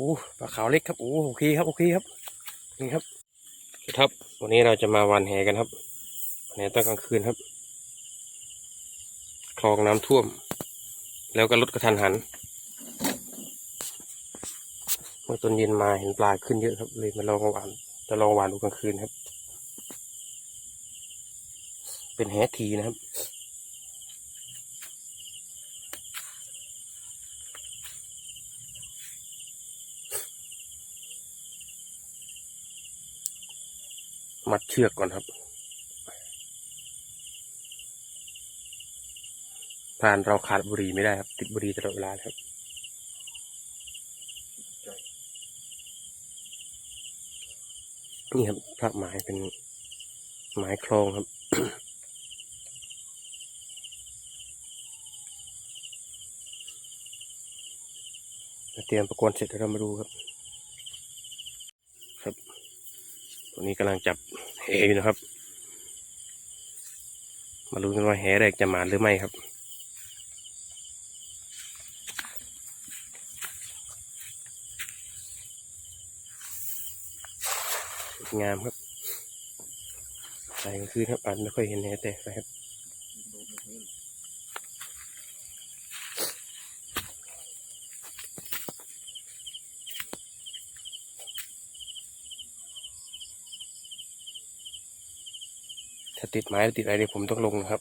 อ้ปลาขาวเล็กครับโอ้โอเคครับโอเคครับนี่ครับครับวันนี้เราจะมาวันแหกันครับวันแหตอนกลางคืนครับ คลองน้ำท่วม แล้วก็รถกระทันหันเมื่อตอนเย็นมาเห็นปลาขึ้นเยอะครับเลยมาลองหวานจะลองหวานดูกลางคืนครับ เป็นแหทีนะครับ มัดเชือกก่อนครับพรานเราขาดบุหรี่ไม่ได้ครับ ติดบุหรี่ตลอดเวลาครับนี่ครับภาพหมายเป็นหมายคลองครับ เตรียมประกวนเสร็จแล้วเรามาดูครับ ตอนนี้กำลังจับแหอยู่นะครับ มาดูกันว่าแหแรกจะหมานหรือไม่ครับสวยงามครับใส่กลางคืนครับอันไม่ค่อยเห็นแหแต่ครับ ถ้าติดไม้หรือติดอะไรเดี๋ยวผมต้องลงนะครับ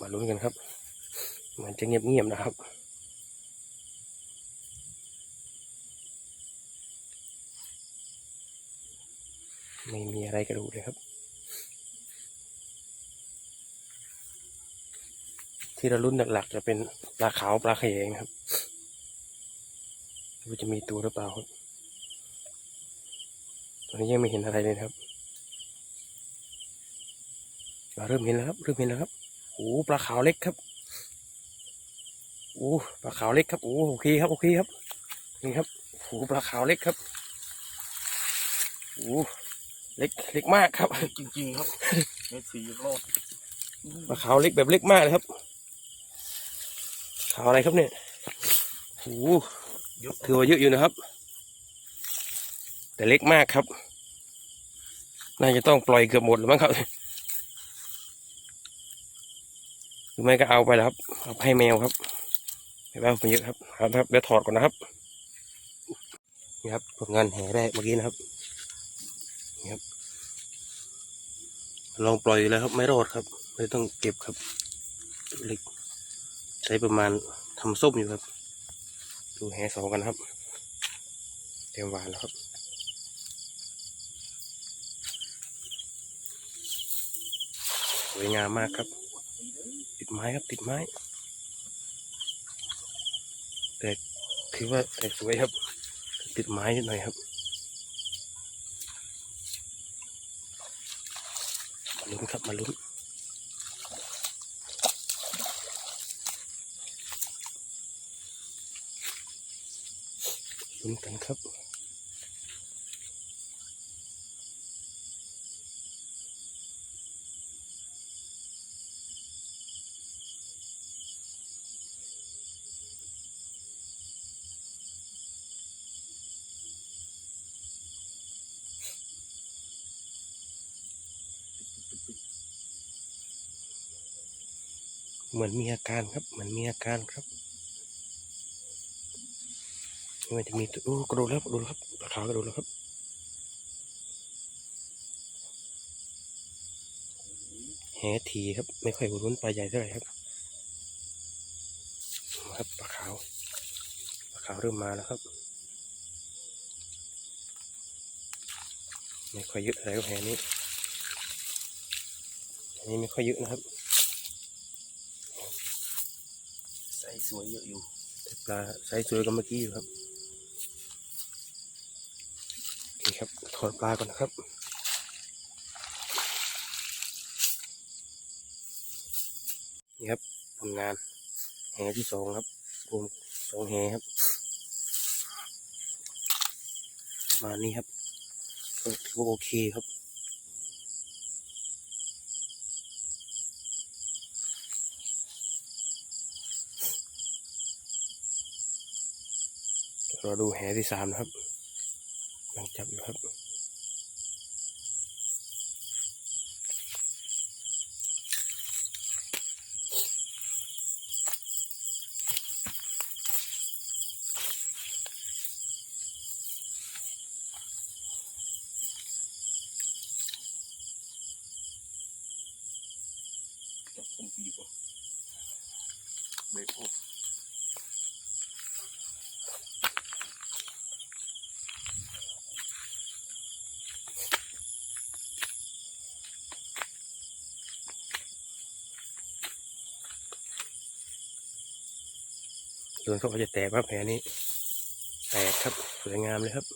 มาลุ้นกันครับ มันจะเงียบๆนะครับไม่มีอะไรกระดูกเลยครับ ที่เราลุ้นหลักๆจะเป็นปลาขาวปลาเขยงครับว่าจะมีตัวหรือเปล่าครับ ตอนนี้ยังไม่เห็นอะไรเลยนะครับอ่าเริ่มเห็นแล้วครับ เริ่มเห็นแล้วครับโอ้ปลาขาวเล็กครับโอ้ปลาขาวเล็กครับโอ้โอเคครับ โอเคครับ นี่ครับโอ้ปลาขาวเล็กครับโอ้เล็กเล็กมากครับ จริงๆครับเม็ดสีรอบปลาขาวเล็กแบบเล็กมากเลยครับ ขาวอะไรครับเนี่ยโอ้เยอะถือว่าเยอะอยู่นะครับ แต่เล็กมากครับ น่าจะต้องปล่อยเกือบหมดแล้วมั้งครับหรือไม่ก็เอาไปแล้วครับเอาไปให้แมวครับไม่ว่ามันเยอะครับเอาครับเดี๋ยวถอดก่อนนะครับนี่ครับผลงานแห่ได้เมื่อกี้นะครับนี่ครับ ลองปล่อยแล้วครับ ไม่รอดครับเลยต้องเก็บครับเล็กใช้ประมาณทำส้มอยู่ครับ ดูแห่สองกันครับ เตรียมหวานแล้วครับ สวยงามมากครับ ติดไม้ครับติดไม้ แต่ถือว่าแต่สวยครับ ติดไม้นิดหน่อยครับมาลุ้นครับมาลุ้นลุ้นกันครับ เหมือนมีอาการครับ เหมือนมีอาการครับมันจะมีตัวโอ้กระโดดแล้วกระโดดแล้วครับปลาขาวกระโดดแล้วครับแหทีครับ ไม่ค่อยรุ้นปลาใหญ่เท่าไหร่ครับครับปลาขาวปลาขาวเริ่มมาแล้วครับไม่ค่อยเยอะอะไรก็แหนี้อันนี้ไม่ค่อยเยอะนะครับ ใสวยเยอะอยู่ปลาไซส์สวยกว่าเมื่อกี้อยู่ครับโอเคครับถอดปลาก่อนนะครับนี่ครับผลงานแหที่สองครับรวมสองแหครับประมาณนี้ครับก็ถือว่าโอเคครับ รอดูแหที่สามนะครับกำลังจับอยู่ครับจับผมปีกว่าเบรก ส่วนเขาก็จะแตกครับแผลนี้ แตกครับสวยงามเลยครับ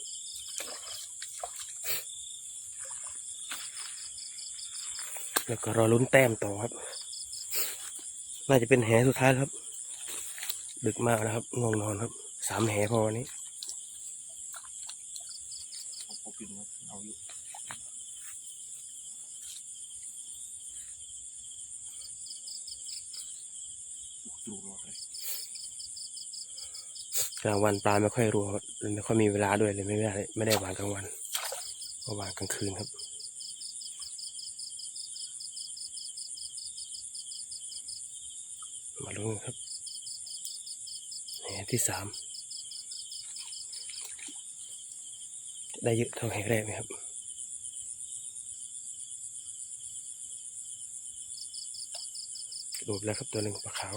แล้วก็รอลุ้นแต้มต่อครับ น่าจะเป็นแหสุดท้ายครับ ดึกมากนะครับง่วงนอนครับ สามแหพอวันนี้ เอาพอปินนะเอาอยู่โอ้ดูรอดเลย กลางวันปลาไม่ค่อยรัวไม่ค่อยมีเวลาด้วยเลยไม่ได้ไม่ได้หวานกลางวันก็หวานกลางคืนครับมาลุ้นกันครับแหที่สามได้เยอะเท่าแหแรกไหมครับโดดแล้วครับตัวหนึ่งปลาขาว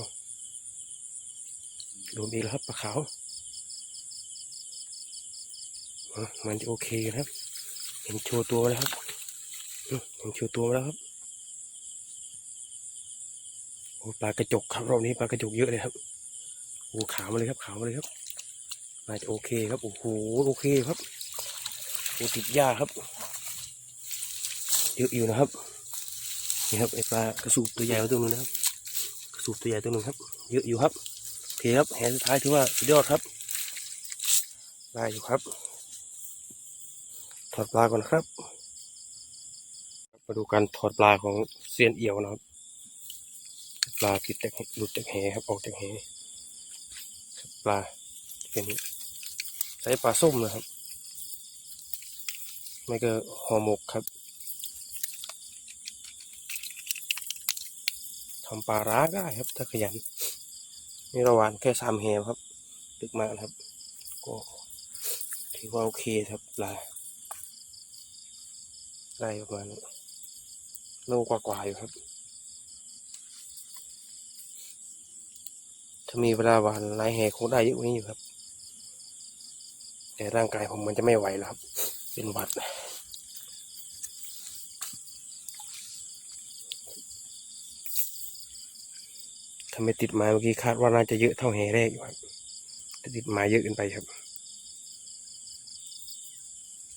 โดดอีกแล้วครับปลาขาว มันจะโอเคนะครับ เห็นโชว์ตัวแล้วครับเห็นโชว์ตัวแล้วครับโอ้ปลากระจกครับรอบนี้ปลากระจกเยอะเลยครับโอ้ขาวมาเลยครับขาวมาเลยครับน่าจะโอเคครับโอ้โหโอเคครับโอ้ติดหญ้าครับเยอะอยู่นะครับนี่ครับไอปลากระสูบตัวใหญ่ตัวนึงนะครับ กระสูบตัวใหญ่ตัวนึงครับ เยอะอยู่ครับโอเคครับแหนสุดท้ายถือว่าสุดยอดครับได้อยู่ครับ อดปลาก่อนครับ มาดูการถอดปลาของเซียนเอี่ยวนะครับ ปลาติดจากหลุดจากแหครับออกจากแหรับปลาเป็นใช้ปลาส้มนะครับ ไม่ก็ห่อหมกครับทำปลาร้าก็ได้ครับ ถ้าขยันนี่ราหวานแค่สามแหครับดึกมากครับ ก็ถือว่าโอเคครับปลา ได้ประมาณโลกว่าๆอยู่ครับ ถ้ามีเวลาวานหลายแหคงได้เยอะกว่านี้อยู่ครับ แต่ร่างกายผมมันจะไม่ไหวแล้วครับ เป็นหวัดถ้าไม่ติดไม้เมื่อกี้คาดว่าน่าจะเยอะเท่าแหแรกอยู่ครับแต่ติดไม้เยอะเกินไปครับ